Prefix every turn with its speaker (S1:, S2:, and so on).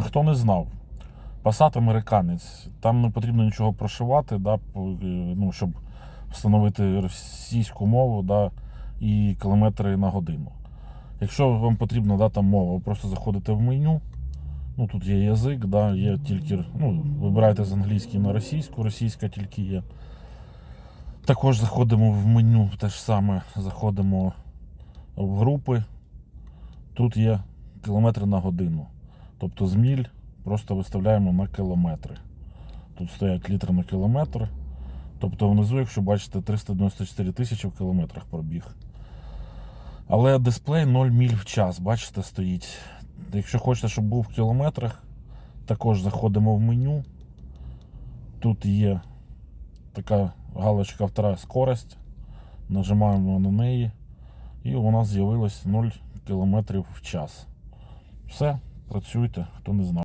S1: Хто не знав, Passat американець. Там не потрібно нічого прошивати, да, е, ну, щоб встановити російську мову да, і кілометри на годину. Якщо вам потрібна да, там мова, ви просто заходите в меню. Ну, тут є язик, да, є тільки, ну, вибираєте з англійської на російську, російська тільки є. Також заходимо в меню, те ж саме, заходимо в групи. Тут є кілометри на годину. Тобто з міль просто виставляємо на кілометри. Тут стоять літри на кілометр. Тобто внизу, якщо бачите, 394 тисячі в кілометрах пробіг. Але дисплей 0 міль в час, бачите, стоїть. Якщо хочете, щоб був в кілометрах, також заходимо в меню. Тут є така галочка втора скорость. Нажимаємо на неї. І у нас з'явилось 0 км в час. Все, працюйте, хто не знав.